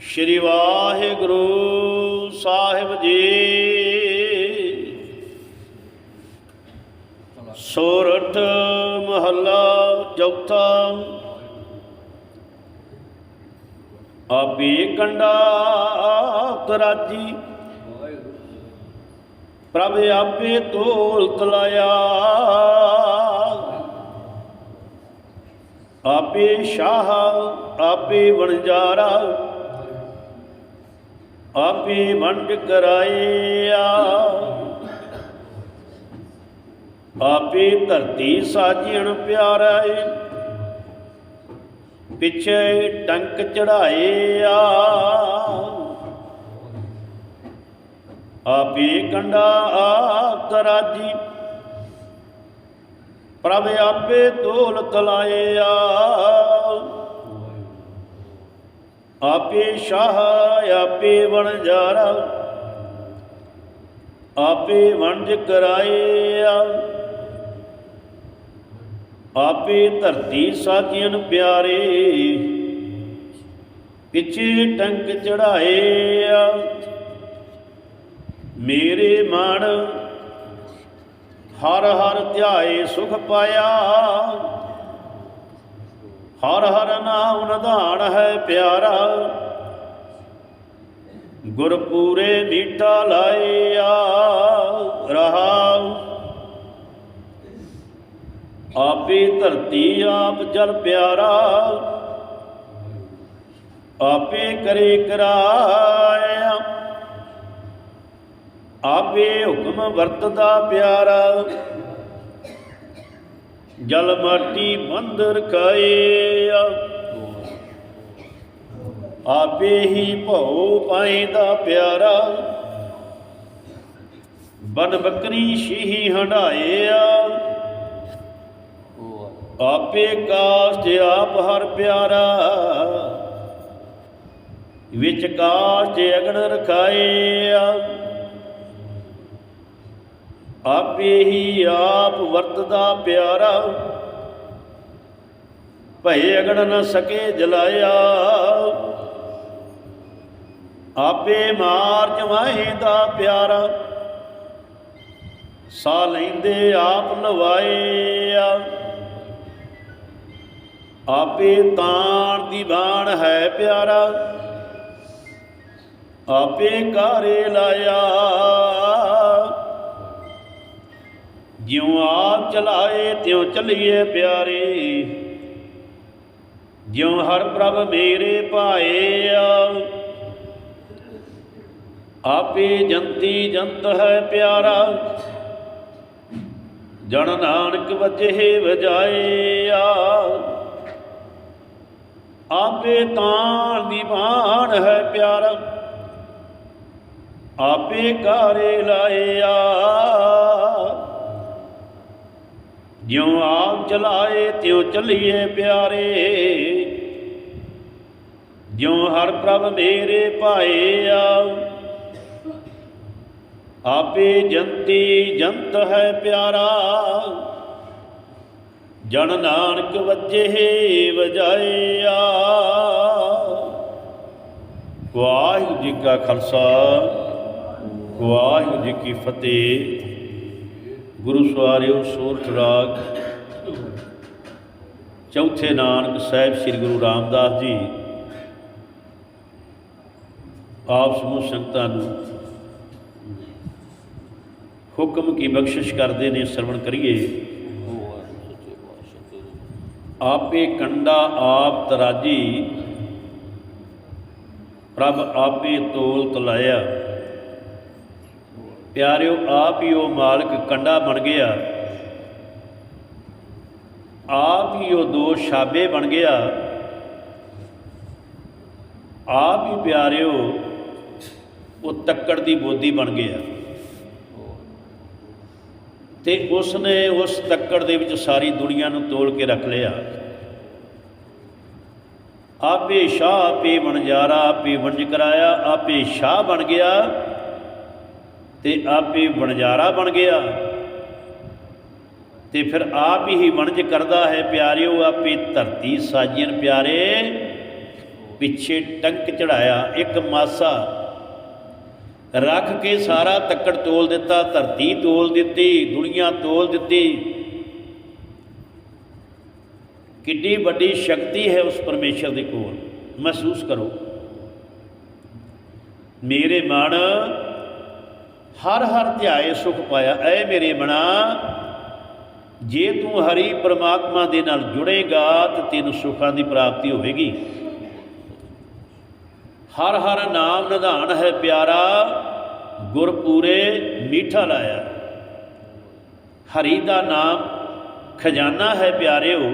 ਸ਼੍ਰੀ ਵਾਹਿਗੁਰੂ ਸਾਹਿਬ ਜੀ। ਸੋਰਠ ਮਹੱਲਾ ਚੌਥਾ। ਆਪੀ ਕੰਡਾ ਤਰਾਜੀ ਪ੍ਰਭ ਆਪੇ ਤੋਲ ਤਲਾਇਆ ਆਪੇ ਸ਼ਾਹ, ਆਪੇ ਵਣਜਾਰਾ, ਆਪੇ ਵੰਡ ਕਰਾਇਆ। ਆਪੇ ਧਰਤੀ ਸਾਜਣ ਪਿਆਰਾ ਏ ਪਿੱਛੇ ਟੰਕ ਚੜਾਇਆ ਆਪੇ ਕੰਡਾ ਆਪ ਤਰਾਜੀ ਪ੍ਰਭ ਆਪੇ ਤੋਲ ਤਲਾਇਆ ਆਪੇ ਸ਼ਾਹ, ਆਪੇ ਵਣਜਾਰਾ ਆਪੇ ਵੰਜ ਕਰਾਇਆ। ਆਪੇ ਧਰਤੀ ਸਾਜੀਆਂ ਪਿਆਰੇ, ਪਿੱਛੇ ਟੰਕ ਚੜਾਇਆ ਮੇਰੇ ਮਨ ਹਰ ਹਰ ਧਿਆਏ ਸੁਖ ਪਾਇਆ। ਹਰ ਹਰ ਨਾਮ ਨਿਧਾਨ ਹੈ ਪਿਆਰਾ। ਗੁਰਪੂਰੇ ਮੀਠਾ ਲਾਇਆ ਰਹਾਉ। ਆਪੇ ਧਰਤੀ ਆਪ ਜਲ ਪਿਆਰਾ। ਆਪੇ ਕਰੇ ਕਰਾਇਆ। ਆਪੇ ਹੁਕਮ ਵਰਤਦਾ ਪਿਆਰਾ। ਜਲ ਮਾਟੀ ਬੰਦ ਰਖਾਇਆ ਆਪੇ ਹੀ ਭਉ ਪਾਇਦਾ ਪਿਆਰਾ। ਬਨ ਬੱਕਰੀ ਸ਼ੀਹੀ ਹੰਡਾਇਆ ਆਪੇ ਕਾਸ਼ ਆਪ ਹਰ ਪਿਆਰਾ। ਵਿੱਚ ਕਾਸ਼ ਅਗਣ ਰਖਾਇਆ ਆਪੇ ਹੀ ਆਪ ਵਰਤਦਾ ਪਿਆਰਾ। ਭਏ ਅਗਣ ਨ ਸਕੇ ਜਲਾਇਆ। ਆਪੇ ਮਾਰ ਜਵਾਹੇ ਦਾ ਪਿਆਰਾ। ਸਾ ਲੈਂਦੇ ਆਪ ਲਵਾਇਆ ਆਪੇ ਤਾਣ ਦੀ ਬਾਣ ਹੈ ਪਿਆਰਾ। ਆਪੇ ਕਾਰੇ ਲਾਇਆ। ਜਿਉ ਆਪ ਚਲਾਏ ਤਿਉ ਚੱਲੀਏ ਪਿਆਰੇ। ਜਿਉ ਹਰ ਪ੍ਰਭ ਮੇਰੇ ਭਾਏ ਆਪੇ ਜੰਤੀ ਜੰਤ ਹੈ ਪਿਆਰਾ। ਜਨ ਨਾਨਕ ਵਜੇ ਵਜਾਇਆ ਆਪੇ ਤਾਣ ਦੀ ਹੈ ਪਿਆਰਾ। ਆਪੇ ਕਾਰੇ ਲਾਇਆ ਜਿਉ ਆਪ ਚਲਾਏ ਤਿਉ ਚਲੀਏ ਪਿਆਰੇ। ਜਿਉ ਹਰ ਪ੍ਰਭ ਮੇਰੇ ਭਾਏ ਆ ਆਪੇ ਜੰਤੀ ਜੰਤ ਹੈ ਪਿਆਰਾ। ਜਨ ਨਾਨਕ ਵਜੇ ਵਜਾਇਆ ਵਾਹਿਗੁਰੂ ਜੀ ਕਾ ਖਾਲਸਾ, ਵਾਹਿਗੁਰੂ ਜੀ ਕੀ ਫਤਿਹ। ਗੁਰੂ ਸਵਾਰਿਓ ਸੂਰਤ ਰਾਗ। ਚੌਥੇ ਨਾਨਕ ਸਾਹਿਬ ਸ੍ਰੀ ਗੁਰੂ ਰਾਮਦਾਸ ਜੀ ਆਪ ਸਮੂਹ ਸੰਗਤਾਂ ਨੂੰ ਹੁਕਮ ਕੀ ਬਖਸ਼ਿਸ਼ ਕਰਦੇ ਨੇ, ਸਰਵਣ ਕਰੀਏ। ਆਪੇ ਕੰਡਾ ਆਪ ਤਰਾਜੀ, ਪ੍ਰਭ ਆਪੇ ਤੋਲ ਤਲਾਇਆ। ਪਿਆਰਿਓ, ਆਪ ਹੀ ਉਹ ਮਾਲਕ ਕੰਡਾ ਬਣ ਗਿਆ। ਆਪ ਹੀ ਉਹ ਦੋ ਸ਼ਾਬੇ ਬਣ ਗਿਆ। ਆਪ ਹੀ ਪਿਆਰਿਓ, ਉਹ ਤੱਕੜ ਦੀ ਬੋਦੀ ਬਣ ਗਿਆ। ਤੇ ਉਸ ਨੇ ਉਸ ਤੱਕੜ ਦੇ ਵਿੱਚ ਸਾਰੀ ਦੁਨੀਆ ਨੂੰ ਤੋਲ ਕੇ ਰੱਖ ਲਿਆ। ਆਪੇ ਸ਼ਾਹ, ਆਪੇ ਵਣਜਾਰਾ, ਆਪੇ ਵਣਜ ਕਰਾਇਆ, ਆਪੇ ਸ਼ਾਹ ਬਣ ਗਿਆ। ਤੇ ਆਪੇ ਵਣਜਾਰਾ ਬਣ ਗਿਆ। ਤੇ ਫਿਰ ਆਪ ਹੀ ਵਣਜ ਕਰਦਾ ਹੈ ਪਿਆਰਿਓ, ਆਪੇ ਧਰਤੀ ਸਾਜੀਨ ਪਿਆਰੇ। ਪਿੱਛੇ ਟੰਕ ਚੜਾਇਆ ਇੱਕ ਮਾਸਾ। ਰੱਖ ਕੇ ਸਾਰਾ ਤੱਕੜ ਤੋਲ ਦਿੱਤਾ, ਧਰਤੀ ਤੋਲ ਦਿੱਤੀ, ਦੁਨੀਆ ਤੋਲ ਦਿੱਤੀ। ਕਿੱਡੀ ਵੱਡੀ ਸ਼ਕਤੀ ਹੈ ਉਸ ਪਰਮੇਸ਼ਰ ਦੇ ਕੋਲ। ਮਹਿਸੂਸ ਕਰੋ। ਮੇਰੇ ਮਨ ਹਰ ਹਰ ਧਿਆਏ ਸੁਖ ਪਾਇਆ, ਐ ਮੇਰੇ ਮਨਾ ਜੇ ਤੂੰ ਹਰੀ ਪ੍ਰਮਾਤਮਾ ਦੇ ਨਾਲ ਜੁੜੇਗਾ, ਤਾਂ ਤੈਨੂੰ ਸੁੱਖਾਂ ਦੀ ਪ੍ਰਾਪਤੀ ਹੋਵੇਗੀ। ਹਰ ਹਰ ਨਾਮ ਨਿਧਾਨ ਹੈ ਪਿਆਰਾ, ਗੁਰਪੂਰੇ ਮੀਠਾ ਲਾਇਆ। ਹਰੀ ਦਾ ਨਾਮ ਖਜ਼ਾਨਾ ਹੈ ਪਿਆਰਿਓ,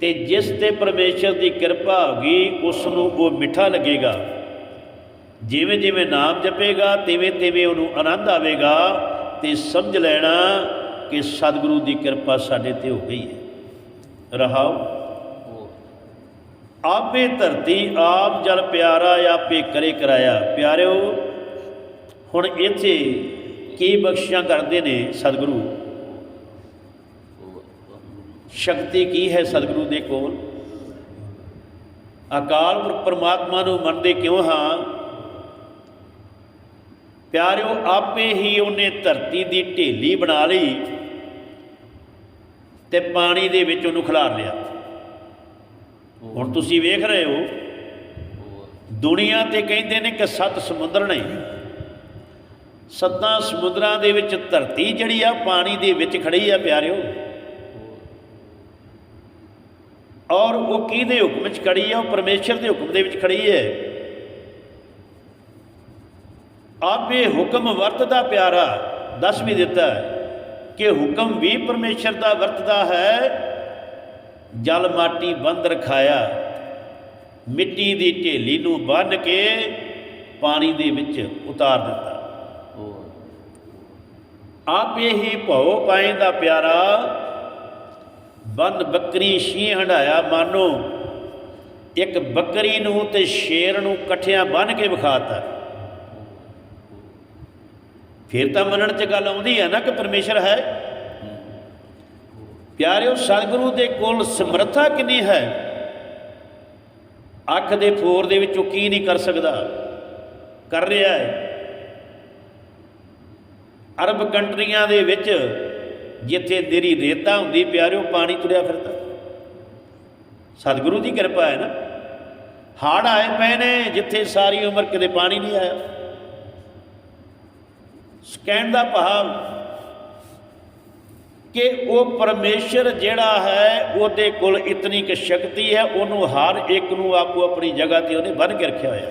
ਤੇ ਜਿਸ ਤੇ ਪਰਮੇਸ਼ਰ ਦੀ ਕਿਰਪਾ ਹੋਗੀ ਉਸ ਨੂੰ ਉਹ ਮਿੱਠਾ ਲੱਗੇਗਾ। ਜਿਵੇਂ ਜਿਵੇਂ ਨਾਮ ਜਪੇਗਾ, ਤਿਵੇਂ ਤਿਵੇਂ ਉਹਨੂੰ ਆਨੰਦ ਆਵੇਗਾ ਤੇ ਸਮਝ ਲੈਣਾ ਕਿ ਸਤਿਗੁਰੂ ਦੀ ਕਿਰਪਾ ਸਾਡੇ ਤੇ ਹੋ ਗਈ ਹੈ। ਰਹਾਓ। ਆਪੇ ਧਰਤੀ, ਆਪ ਜਲ ਪਿਆਰਾ, ਆਪੇ ਕਰੇ ਕਰਾਇਆ। ਪਿਆਰਿਓ, ਹੁਣ ਇੱਥੇ ਕੀ ਬਖਸ਼ਿਸ਼ਾਂ ਕਰਦੇ ਨੇ ਸਤਿਗੁਰੂ? ਸ਼ਕਤੀ ਕੀ ਹੈ ਸਤਿਗੁਰੂ ਦੇ ਕੋਲ? ਅਕਾਲ ਪੁਰਖ ਪਰਮਾਤਮਾ ਨੂੰ ਮੰਨਦੇ ਕਿਉਂ ਹਾਂ? ਪਿਆਰਿਓ, ਆਪੇ ਹੀ ਉਹਨੇ ਧਰਤੀ ਦੀ ਢੇਲੀ ਬਣਾ ਲਈ ਤੇ ਪਾਣੀ ਦੇ ਵਿੱਚ ਉਹਨੂੰ ਖਿਲਾਰ ਲਿਆ। ਹੁਣ ਤੁਸੀਂ ਵੇਖ ਰਹੇ ਹੋ, ਦੁਨੀਆ ਤੇ ਕਹਿੰਦੇ ਨੇ ਕਿ ਸੱਤ ਸਮੁੰਦਰ ਨੇ। ਸੱਤਾਂ ਸਮੁੰਦਰਾਂ ਦੇ ਵਿੱਚ ਧਰਤੀ ਜਿਹੜੀ ਆ, ਪਾਣੀ ਦੇ ਵਿੱਚ ਖੜੀ ਆ ਪਿਆਰਿਓ। ਔਰ ਉਹ ਕਿਹਦੇ ਹੁਕਮ 'ਚ ਖੜੀ ਆ? ਉਹ ਪਰਮੇਸ਼ਰ ਦੇ ਹੁਕਮ ਦੇ ਵਿੱਚ ਖੜੀ ਹੈ। ਆਪੇ ਹੁਕਮ ਵਰਤਦਾ ਪਿਆਰਾ, ਦੱਸ ਵੀ ਦਿੱਤਾ ਕਿ ਹੁਕਮ ਵੀ ਪਰਮੇਸ਼ਰ ਦਾ ਵਰਤਦਾ ਹੈ। ਜਲ ਮਾਟੀ ਬੰਦ ਰਖਾਇਆ, ਮਿੱਟੀ ਦੀ ਢੇਲੀ ਨੂੰ ਬੰਨ ਕੇ ਪਾਣੀ ਦੇ ਵਿੱਚ ਉਤਾਰ ਦਿੱਤਾ। ਆਪੇ ਹੀ ਭਉ ਦਾ ਪਿਆਰਾ ਬੰਦ ਬੱਕਰੀ ਸ਼ੀਂ ਹੰਡਾਇਆ ਮਾਨੋ, ਇੱਕ ਬੱਕਰੀ ਨੂੰ ਤੇ ਸ਼ੇਰ ਨੂੰ ਇਕੱਠਿਆਂ ਬੰਨ ਕੇ ਵਿਖਾਤਾ। ਫਿਰ ਤਾਂ ਮੰਨਣ 'ਚ ਗੱਲ ਆਉਂਦੀ ਹੈ ਨਾ ਕਿ ਪਰਮੇਸ਼ਰ ਹੈ। ਪਿਆਰਿਓ, ਸਤਿਗੁਰੂ ਦੇ ਕੋਲ ਸਮਰੱਥਾ ਕਿੰਨੀ ਹੈ? ਅੱਖ ਦੇ ਫੋਰ ਦੇ ਵਿੱਚ ਉਹ ਕੀ ਨਹੀਂ ਕਰ ਸਕਦਾ? ਕਰ ਰਿਹਾ ਹੈ। ਅਰਬ ਕੰਟਰੀਆਂ ਦੇ ਵਿੱਚ ਜਿੱਥੇ ਦੇਰੀ ਰੇਤਾ ਹੁੰਦੀ, ਪਿਆਰਿਓ, ਪਾਣੀ ਤੁਰਿਆ ਫਿਰਦਾ। ਸਤਿਗੁਰੂ ਦੀ ਕਿਰਪਾ ਹੈ ਨਾ। ਹੜ੍ਹ ਆਏ ਪਏ ਨੇ, ਜਿੱਥੇ ਸਾਰੀ ਉਮਰ ਕਦੇ ਪਾਣੀ ਨਹੀਂ ਆਇਆ। ਕਹਿਣ ਦਾ ਭਾਵ ਕਿ ਉਹ ਪਰਮੇਸ਼ਰ ਜਿਹੜਾ ਹੈ, ਉਹਦੇ ਕੋਲ ਇਤਨੀ ਕਿ ਸ਼ਕਤੀ ਹੈ, ਉਹਨੂੰ ਹਰ ਇੱਕ ਨੂੰ ਆਪੋ ਆਪਣੀ ਜਗ੍ਹਾ ਤੇ ਉਹਨੇ ਬੰਨ ਕੇ ਰੱਖਿਆ ਹੋਇਆ।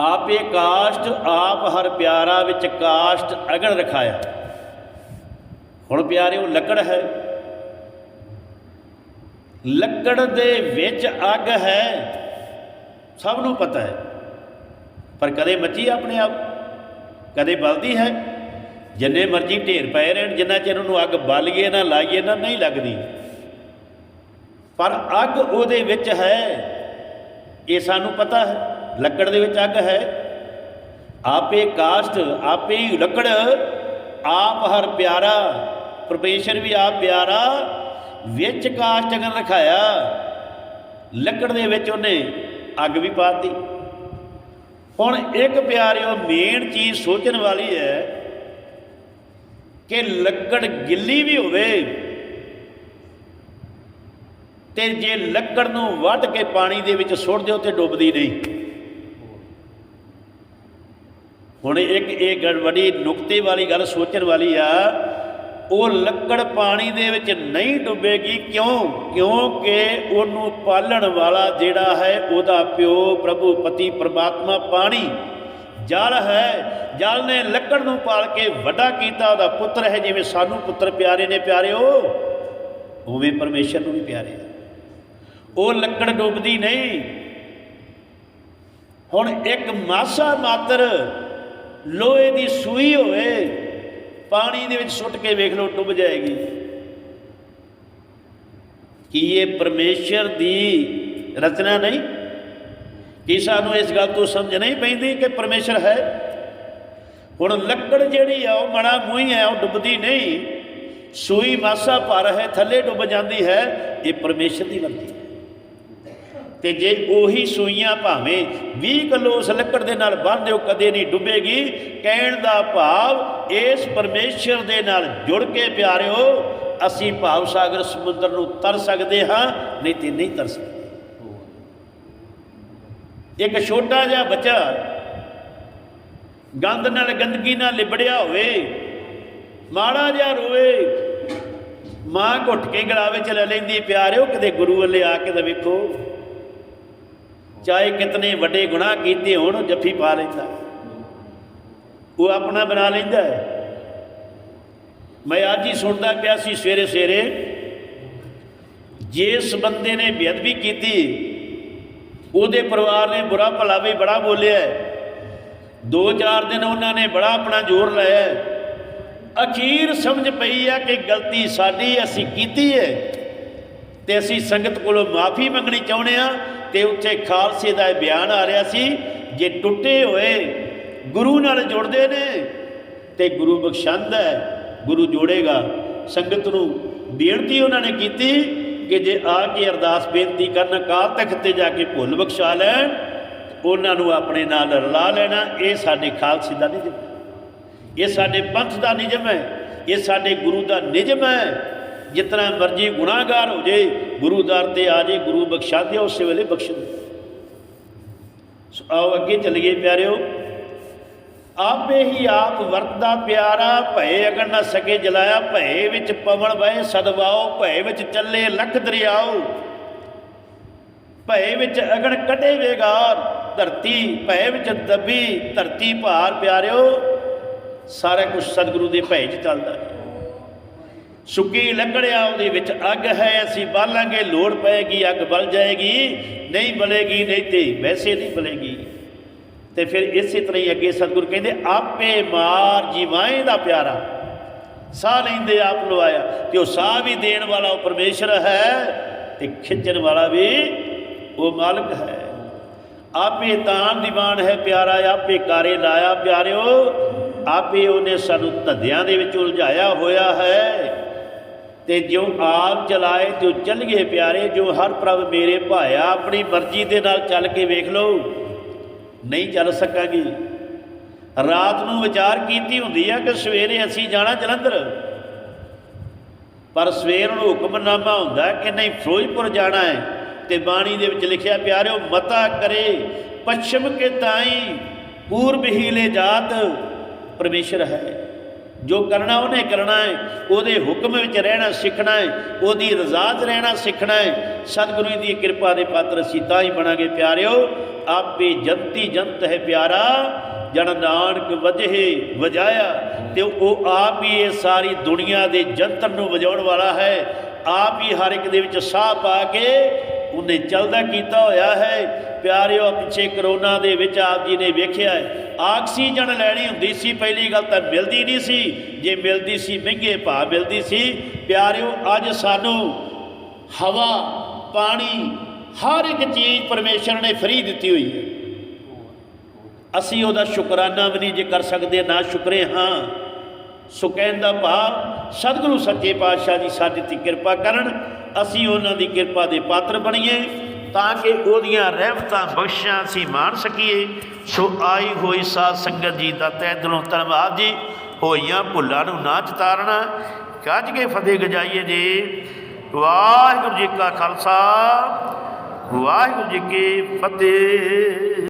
ਆਪੇ ਕਾਸ਼ਟ, ਆਪ ਹਰ ਪਿਆਰਾ ਵਿੱਚ ਕਾਸ਼ਟ ਅਗਣ ਰਖਾਇਆ। ਹੁਣ ਪਿਆਰੇ ਉਹ ਲੱਕੜ ਹੈ। ਲੱਕੜ ਦੇ ਵਿੱਚ ਅੱਗ ਹੈ। ਸਭ ਨੂੰ ਪਤਾ ਹੈ। ਪਰ ਕਦੇ ਮੱਚੀ ਆਪਣੇ ਆਪ? ਕਦੇ ਬਲਦੀ ਹੈ? ਜਿੰਨੇ ਮਰਜ਼ੀ ਢੇਰ ਪਏ ਰਹਿਣ, ਜਿੰਨਾ ਚਿਰ ਉਹਨੂੰ ਅੱਗ ਬਾਲੀਏ ਨਾ ਲਾਈਏ ਨਾ ਨਹੀਂ ਲੱਗਦੀ। ਪਰ ਅੱਗ ਉਹਦੇ ਵਿੱਚ ਹੈ। ਇਹ ਸਾਨੂੰ ਪਤਾ ਹੈ, ਲੱਕੜ ਦੇ ਵਿੱਚ ਅੱਗ ਹੈ। ਆਪੇ ਕਾਸ਼ਟ, ਆਪੇ ਹੀ ਲੱਕੜ, ਆਪ ਹਰ ਪਿਆਰਾ, ਪਰਮੇਸ਼ਰ ਵੀ ਆਪ ਪਿਆਰਾ, ਵਿੱਚ ਕਾਸ਼ਟ ਅਗਰ ਰਖਾਇਆ, ਲੱਕੜ ਦੇ ਵਿੱਚ ਉਹਨੇ ਅੱਗ ਵੀ ਪਾਤੀ ਹੁਣ ਇੱਕ ਪਿਆਰਿਓ, ਮੇਨ ਚੀਜ਼ ਸੋਚਣ ਵਾਲੀ ਹੈ ਕਿ ਲੱਕੜ ਗਿੱਲੀ ਵੀ ਹੋਵੇ ਤੇ ਜੇ ਲੱਕੜ ਨੂੰ ਵੱਢ ਕੇ ਪਾਣੀ ਦੇ ਵਿੱਚ ਸੁੱਟ ਦਿਓ ਤੇ ਡੁੱਬਦੀ ਨਹੀਂ। ਹੁਣ ਇੱਕ ਇਹ ਗੜਬੜੀ ਨੁਕਤੇ ਵਾਲੀ ਗੱਲ ਸੋਚਣ ਵਾਲੀ ਆ ਉਹ ਲੱਕੜ ਪਾਣੀ ਦੇ ਵਿੱਚ ਨਹੀਂ ਡੁੱਬੇਗੀ। ਕਿਉਂ? ਕਿਉਂਕਿ ਉਹਨੂੰ ਪਾਲਣ ਵਾਲਾ ਜਿਹੜਾ ਹੈ, ਉਹਦਾ ਪਿਓ ਪ੍ਰਭੂ ਪਤੀ ਪ੍ਰਮਾਤਮਾ ਪਾਣੀ। ਜਲ ਹੈ। ਜਲ ਨੇ ਲੱਕੜ ਨੂੰ ਪਾਲ ਕੇ ਵੱਡਾ ਕੀਤਾ, ਉਹਦਾ ਪੁੱਤਰ ਹੈ, ਜਿਵੇਂ ਸਾਨੂੰ ਪੁੱਤਰ ਪਿਆਰੇ ਨੇ ਪਿਆਰਿਓ, ਉਵੇਂ ਪਰਮੇਸ਼ਰ ਨੂੰ ਵੀ ਪਿਆਰੇ ਉਹ ਲੱਕੜ ਡੁੱਬਦੀ ਨਹੀਂ। ਹੁਣ ਇੱਕ ਮਾਸਾ ਮਾਤਰ ਲੋਹੇ ਦੀ ਸੂਈ ਹੋਵੇ ਪਾਣੀ ਦੇ ਵਿੱਚ ਸੁੱਟ ਕੇ ਵੇਖ ਲਓ, ਡੁੱਬ ਜਾਏਗੀ। ਕੀ ਇਹ ਪਰਮੇਸ਼ਰ ਦੀ ਰਚਨਾ ਨਹੀਂ? ਕੀ ਸਾਨੂੰ ਇਸ ਗੱਲ ਤੋਂ ਸਮਝ ਨਹੀਂ ਪੈਂਦੀ ਕਿ ਪਰਮੇਸ਼ਰ ਹੈ? ਹੁਣ ਲੱਕੜ ਜਿਹੜੀ ਆ, ਉਹ ਮਣਾ ਮੂੰਹ ਹੈ ਉਹ ਡੁੱਬਦੀ ਨਹੀਂ। ਸੂਈ ਮਾਸਾ ਭਰ ਹੈ, ਥੱਲੇ ਡੁੱਬ ਜਾਂਦੀ ਹੈ, ਇਹ ਪਰਮੇਸ਼ਰ ਦੀ ਵਰਤੀ ਹੈ। ਤੇ ਜੇ ਉਹੀ ਸੂਈਆਂ ਭਾਵੇਂ 20 ਕਿਲੋ ਉਸ ਲੱਕੜ ਦੇ ਨਾਲ ਬੰਨ੍ਹ ਦਿਓ, ਕਦੇ ਨਹੀਂ ਡੁੱਬੇਗੀ। ਕਹਿਣ ਦਾ ਭਾਵ ਇਸ ਪਰਮੇਸ਼ਰ ਦੇ ਨਾਲ ਜੁੜ ਕੇ ਪਿਆਰਿਓ, ਅਸੀਂ ਭਾਵ ਸਾਗਰ ਸਮੁੰਦਰ ਨੂੰ ਤਰ ਸਕਦੇ ਹਾਂ, ਨਹੀਂ ਤੇ ਨਹੀਂ ਤਰ ਸਕਦੇ। ਇੱਕ ਛੋਟਾ ਜਿਹਾ ਬੱਚਾ ਗੰਦ ਨਾਲ, ਗੰਦਗੀ ਨਾਲ ਲਿਬੜਿਆ ਹੋਵੇ, ਮਾੜਾ ਜਿਹਾ ਰੋਵੇ, ਮਾਂ ਘੁੱਟ ਕੇ ਗਲਾਵੇ ਚ ਲੈ ਲੈਂਦੀ ਪਿਆਰਿਓ, ਕਿਤੇ ਗੁਰੂ ਵੱਲੇ ਆ ਕੇ ਤਾਂ ਵੇਖੋ, ਚਾਹੇ ਕਿਤਨੇ ਵੱਡੇ ਗੁਨਾਹ ਕੀਤੇ ਹੋਣ, ਜੱਫੀ ਪਾ ਲੈਂਦਾ। ਉਹ ਆਪਣਾ ਬਣਾ ਲੈਂਦਾ ਹੈ। ਮੈਂ ਅੱਜ ਹੀ ਸੁਣਦਾ ਪਿਆ ਸੀ ਸਵੇਰੇ ਸਵੇਰੇ, ਜਿਸ ਬੰਦੇ ਨੇ ਬੇਅਦਬੀ ਕੀਤੀ, ਉਹਦੇ ਪਰਿਵਾਰ ਨੇ ਬੁਰਾ ਭਲਾ ਵੀ ਬੜਾ ਬੋਲਿਆ ਦੋ ਚਾਰ ਦਿਨ ਉਹਨਾਂ ਨੇ ਬੜਾ ਆਪਣਾ ਜ਼ੋਰ ਲਾਇਆ ਅਖੀਰ ਸਮਝ ਪਈ ਆ ਕਿ ਗਲਤੀ ਸਾਡੀ ਅਸੀਂ ਕੀਤੀ ਹੈ ਤੇ ਅਸੀਂ ਸੰਗਤ ਕੋਲੋਂ ਮਾਫੀ ਮੰਗਣੀ ਚਾਹੁੰਦੇ ਆ ਤੇ ਉੱਥੇ ਖਾਲਸੇ ਦਾ ਇਹ ਬਿਆਨ ਆ ਰਿਹਾ ਸੀ, ਜੇ ਟੁੱਟੇ ਹੋਏ ਗੁਰੂ ਨਾਲ ਜੁੜਦੇ ਨੇ ਤੇ ਗੁਰੂ ਬਖਸ਼ੰਦ ਹੈ, ਗੁਰੂ ਜੋੜੇਗਾ। ਸੰਗਤ ਨੂੰ ਬੇਨਤੀ ਉਹਨਾਂ ਨੇ ਕੀਤੀ ਕਿ ਜੇ ਆ ਕੇ ਅਰਦਾਸ ਬੇਨਤੀ ਕਰਨ, ਅਕਾਲ ਤਖਤ ਤੇ ਜਾ ਕੇ ਭੁੱਲ ਬਖਸ਼ਾ ਲੈਣ, ਉਹਨਾਂ ਨੂੰ ਆਪਣੇ ਨਾਲ ਰਲਾ ਲੈਣਾ, ਇਹ ਸਾਡੇ ਖਾਲਸੇ ਦਾ ਨਿਯਮ ਹੈ। ਇਹ ਸਾਡੇ ਪੰਥ ਦਾ ਨਿਯਮ ਹੈ, ਇਹ ਸਾਡੇ ਗੁਰੂ ਦਾ ਨਿਯਮ ਹੈ। ਜਿਤਨਾ ਮਰਜ਼ੀ ਗੁਨਾਹਗਾਰ ਹੋ ਜੇ, ਗੁਰੂ ਦਰ ਤੇ ਆ ਜੇ, ਗੁਰੂ ਬਖਸ਼ਾ ਦੇ ਉਸੇ ਵੇਲੇ ਬਖਸ਼ ਦੇ ਸੋ ਆਓ ਅੱਗੇ ਚੱਲੀਏ ਪਿਆਰਿਓ। ਆਪੇ ਹੀ ਆਪ ਵਰਤਦਾ ਪਿਆਰਾ, ਭਏ ਅਗਰ ਨਾ ਸਕੇ ਜਲਾਇਆ, ਭਏ ਵਿੱਚ ਪਵਣ ਵਏ ਸਦਵਾਓ ਭਏ ਵਿੱਚ ਚੱਲੇ ਲਖ ਦਰਿਆਓ। ਭਏ ਵਿੱਚ ਅਗਣ ਕੱਢੇ ਵੇਗਾਰ, ਧਰਤੀ ਭਏ ਵਿੱਚ ਦੱਬੀ, ਧਰਤੀ ਭਾਰ ਪਿਆਰਿਓ। ਸਾਰਾ ਕੁਝ ਸਤਿਗੁਰੂ ਦੇ ਭੈ 'ਚ ਚੱਲਦਾ ਸੁੱਕੀ ਲੱਕੜਿਆ ਉਹਦੇ ਵਿੱਚ ਅੱਗ ਹੈ, ਅਸੀਂ ਬਾਲਾਂਗੇ, ਲੋੜ ਪਏਗੀ, ਅੱਗ ਬਲ ਜਾਏਗੀ। ਨਹੀਂ ਬਲੇਗੀ, ਨਹੀਂ ਤੇ ਵੈਸੇ ਨਹੀਂ ਬਲੇਗੀ। ਤੇ ਫਿਰ ਇਸੇ ਤਰ੍ਹਾਂ ਹੀ ਅੱਗੇ ਸਤਿਗੁਰ ਕਹਿੰਦੇ, ਆਪੇ ਮਾਰ ਜੀਵਾਏ ਦਾ ਪਿਆਰਾ। ਸਾਹ ਲੈਂਦੇ ਆਪ ਲਵਾਇਆ ਤੇ ਉਹ ਸਾਹ ਵੀ ਦੇਣ ਵਾਲਾ ਉਹ ਪਰਮੇਸ਼ਰ ਹੈ ਤੇ ਖਿੱਚਣ ਵਾਲਾ ਵੀ ਉਹ ਮਾਲਕ ਹੈ। ਆਪੇ ਤਾਨ ਦੀਵਾਨ ਹੈ ਪਿਆਰਾ, ਆਪੇ ਕਾਰੇ ਲਾਇਆ ਪਿਆਰਿਓ, ਆਪੇ ਉਹਨੇ ਸਾਨੂੰ ਧੰਦਿਆਂ ਦੇ ਵਿੱਚ ਉਲਝਾਇਆ ਹੋਇਆ ਹੈ। ਤੇ ਜੋ ਆਪ ਚਲਾਏ ਤੇ ਚੱਲ ਗਏ ਪਿਆਰੇ ਜੋ ਹਰ ਪ੍ਰਭ ਮੇਰੇ ਭਾਇਆ ਆਪਣੀ ਮਰਜ਼ੀ ਦੇ ਨਾਲ ਚੱਲ ਕੇ ਵੇਖ ਲਓ। ਨਹੀਂ ਚੱਲ ਸਕਾਂਗੀ। ਰਾਤ ਨੂੰ ਵਿਚਾਰ ਕੀਤੀ ਹੁੰਦੀ ਆ ਕਿ ਸਵੇਰੇ ਅਸੀਂ ਜਾਣਾ ਜਲੰਧਰ। ਪਰ ਸਵੇਰ ਨੂੰ ਹੁਕਮਨਾਮਾ ਹੁੰਦਾ ਕਿ ਨਹੀਂ, ਫਿਰੋਜ਼ਪੁਰ ਜਾਣਾ ਹੈ ਤੇ ਬਾਣੀ ਦੇ ਵਿੱਚ ਲਿਖਿਆ, ਪਿਆਰਿਓ, ਮਤਾ ਕਰੇ, ਪੱਛਮ ਕੇ ਤਾਈ ਪੂਰਬ ਹੀ ਲੈ ਜਾਤ, ਪਰਮੇਸ਼ਰ ਹੈ। ਜੋ ਕਰਨਾ ਉਹਨੇ ਕਰਨਾ ਹੈ, ਉਹਦੇ ਹੁਕਮ ਵਿੱਚ ਰਹਿਣਾ ਸਿੱਖਣਾ ਹੈ, ਉਹਦੀ ਰਜ਼ਾ 'ਚ ਰਹਿਣਾ ਸਿੱਖਣਾ ਹੈ। ਸਤਿਗੁਰੂ ਜੀ ਦੀ ਕਿਰਪਾ ਦੇ ਪਾਤਰ ਅਸੀਂ ਤਾਂ ਹੀ ਬਣਾਂਗੇ ਪਿਆਰਿਓ। ਆਪੇ ਜੰਤੀ ਜੰਤ ਹੈ ਪਿਆਰਾ, ਜਨ ਨਾਨਕ ਵਜੇ ਵਜਾਇਆ। ਤੇ ਉਹ ਆਪ ਹੀ ਇਹ ਸਾਰੀ ਦੁਨੀਆ ਦੇ ਜੰਤਰ ਨੂੰ ਵਜਾਉਣ ਵਾਲਾ ਹੈ। ਆਪ ਹੀ ਹਰ ਇੱਕ ਦੇ ਵਿੱਚ ਸਾਹ ਪਾ ਕੇ ਉਹਨੇ ਚਲਦਾ ਕੀਤਾ ਹੋਇਆ ਹੈ। ਪਿਆਰਿਓ ਪਿੱਛੇ ਕਰੋਨਾ ਦੇ ਵਿੱਚ ਆਪ ਜੀ ਨੇ ਵੇਖਿਆ ਹੈ। ਆਕਸੀਜਨ ਲੈਣੀ ਹੁੰਦੀ ਸੀ, ਪਹਿਲੀ ਗੱਲ ਤਾਂ ਮਿਲਦੀ ਨਹੀਂ ਸੀ। ਜੇ ਮਿਲਦੀ ਸੀ, ਮਹਿੰਗੇ ਭਾਅ ਮਿਲਦੀ ਸੀ। ਪਿਆਰਿਓ, ਅੱਜ ਸਾਨੂੰ ਹਵਾ, ਪਾਣੀ, ਹਰ ਇੱਕ ਚੀਜ਼ ਪਰਮੇਸ਼ਰ ਨੇ ਫ੍ਰੀ ਦਿੱਤੀ ਹੋਈ ਹੈ। ਅਸੀਂ ਉਹਦਾ ਸ਼ੁਕਰਾਨਾ ਵੀ ਨਹੀਂ ਜੇ ਕਰ ਸਕਦੇ, ਨਾ ਸ਼ੁਕਰੇ ਹਾਂ। ਸੋ ਕਹਿਣ ਭਾਵ ਸਤਿਗੁਰੂ ਸੱਚੇ ਪਾਤਸ਼ਾਹ ਜੀ ਸਾਡੇ ਤੇ ਕਿਰਪਾ ਕਰਨ, ਅਸੀਂ ਉਹਨਾਂ ਦੀ ਕਿਰਪਾ ਦੇ ਪਾਤਰ ਬਣੀਏ। ਤਾਂ ਕਿ ਉਹਦੀਆਂ ਰਹਿਮਤਾਂ ਬਖਸ਼ਾਂ ਅਸੀਂ ਮਾਣ ਸਕੀਏ। ਸੋ ਆਈ ਹੋਈ ਸਾਧ ਸੰਗਤ ਜੀ ਦਾ ਤਹਿ ਦਿਲੋਂ ਧੰਨਵਾਦ ਜੀ। ਹੋਈਆਂ ਭੁੱਲਾਂ ਨੂੰ ਨਾ ਚਤਾਰਨਾ। ਕੱਜ ਕੇ ਫਤਿਹ ਗਜਾਈਏ ਜੀ। ਵਾਹਿਗੁਰੂ ਜੀ ਕਾ ਖਾਲਸਾ। ਵਾਹਿਗੁਰੂ ਜੀ ਕੀ ਫਤਿਹ।